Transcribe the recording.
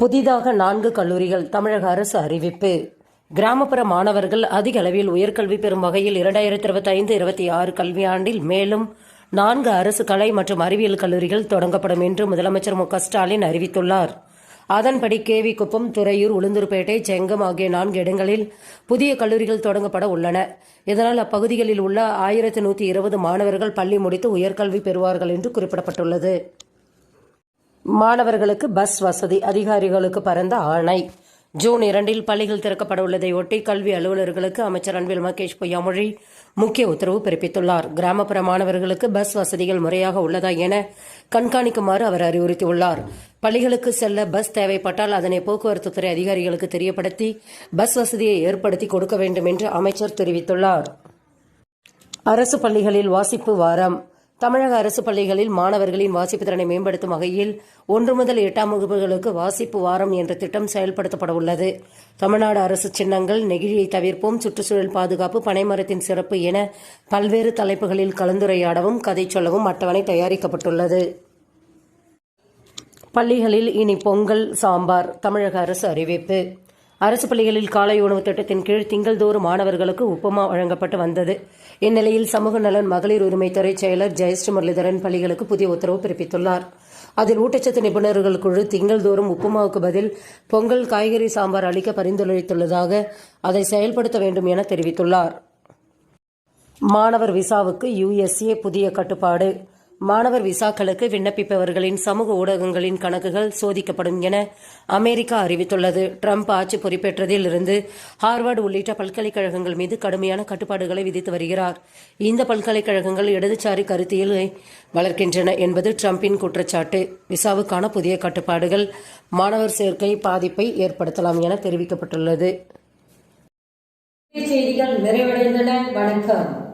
புதிதாக நான்கு கல்லூரிகள் தமிழக அரசு அறிவிப்பு. கிராமப்புற மாணவர்கள் அதிக அளவில் உயர்கல்வி பெறும் வகையில் இரண்டாயிரத்தி இருபத்தி ஐந்து இருபத்தி ஆறு கல்வியாண்டில் மேலும் நான்கு அரசு கலை மற்றும் அறிவியல் கல்லூரிகள் தொடங்கப்படும் என்று முதலமைச்சர் மு. ஸ்டாலின் அறிவித்துள்ளார். அதன்படி கேவி குப்பம் துறையூர் உளுந்தூர்பேட்டை செங்கம் ஆகிய நான்கு இடங்களில் புதிய கல்லூரிகள் தொடங்கப்பட உள்ளன. இதனால் அப்பகுதிகளில் உள்ள ஆயிரத்து நூற்றி இருபது மாணவர்கள் பள்ளி முடித்து உயர்கல்வி பெறுவார்கள் என்று குறிப்பிடப்பட்டுள்ளது. மாணவர்களுக்கு பஸ் வசதி அதிகாரிகளுக்கு பரந்த ஆணை. ஜூன் இரண்டில் பள்ளிகள் திறக்கப்பட உள்ளதை ஒட்டி கல்வி அலுவலர்களுக்கு அமைச்சர் அன்பில் மகேஷ் பொய்யாமொழி முக்கிய உத்தரவு பிறப்பித்துள்ளார். கிராமப்புற மாணவர்களுக்கு பஸ் வசதிகள் முறையாக உள்ளதா என கண்காணிக்குமாறு அவர் அறிவுறுத்தியுள்ளார். பள்ளிகளுக்கு செல்ல பஸ் தேவைப்பட்டால் அதனை போக்குவரத்து துறை அதிகாரிகளுக்கு தெரியப்படுத்தி பஸ் வசதியை ஏற்படுத்தி கொடுக்க வேண்டும் என்று அமைச்சர் தெரிவித்துள்ளார். அரசு பள்ளிகளில் வாசிப்பு வாரம். தமிழக அரசு பள்ளிகளில் மாணவர்களின் வாசிப்பு திறனை மேம்படுத்தும் வகையில் ஒன்று முதல் எட்டாம் வகுப்புகளுக்கு வாசிப்பு வாரம் என்ற திட்டம் செயல்படுத்தப்பட உள்ளது தமிழ்நாடு அரசு சின்னங்கள் நெகிழியை தவிர்ப்போம் சுற்றுச்சூழல் பாதுகாப்பு பனைமரத்தின் சிறப்பு என பல்வேறு தலைப்புகளில் கலந்துரையாடவும் கதை சொல்லவும் அட்டவணை தயாரிக்கப்பட்டுள்ளது. பள்ளிகளில் இனி பொங்கல் சாம்பார் தமிழக அரசு அறிவிப்பு. அரசு பள்ளிகளில் காலை உணவு திட்டத்தின் கீழ் திங்கள்தோறும் மாணவர்களுக்கு உப்புமா வழங்கப்பட்டு வந்தது. இந்நிலையில் சமூக நலன் மகளிர் உரிமைத்துறை செயலர் ஜெயஸ்ரீ முரளிதரன் பள்ளிகளுக்கு புதிய உத்தரவு பிறப்பித்துள்ளார். அதில் ஊட்டச்சத்து நிபுணர்கள் குழு திங்கள்தோறும் உப்புமாவுக்கு பதில் பொங்கல் காய்கறி சாம்பார் அளிக்க பரிந்துரைத்துள்ளதாக அதை செயல்படுத்த வேண்டும் என தெரிவித்துள்ளார். மாணவர் விசாவுக்கு யுஎஸ்ஏ புதிய கட்டுப்பாடு. மாணவர் விசாக்களுக்கு விண்ணப்பிப்பவர்களின் சமூக ஊடகங்களின் கணக்குகள் சோதிக்கப்படும் என அமெரிக்கா அறிவித்துள்ளது. ட்ரம்ப் ஆட்சி பொறுப்பேற்றதில் இருந்து ஹார்வர்டு உள்ளிட்ட பல்கலைக்கழகங்கள் மீது கடுமையான கட்டுப்பாடுகளை விதித்து வருகிறார். இந்த பல்கலைக்கழகங்கள் இடதுசாரி கருத்தியலை வளர்க்கின்றன என்பது ட்ரம்பின் குற்றச்சாட்டு. விசாவுக்கான புதிய கட்டுப்பாடுகள் மாணவர் சேர்க்கை பாதிப்பை ஏற்படுத்தலாம் என தெரிவிக்கப்பட்டுள்ளது. செய்திகள் நிறைவடைந்தன. வணக்கம்.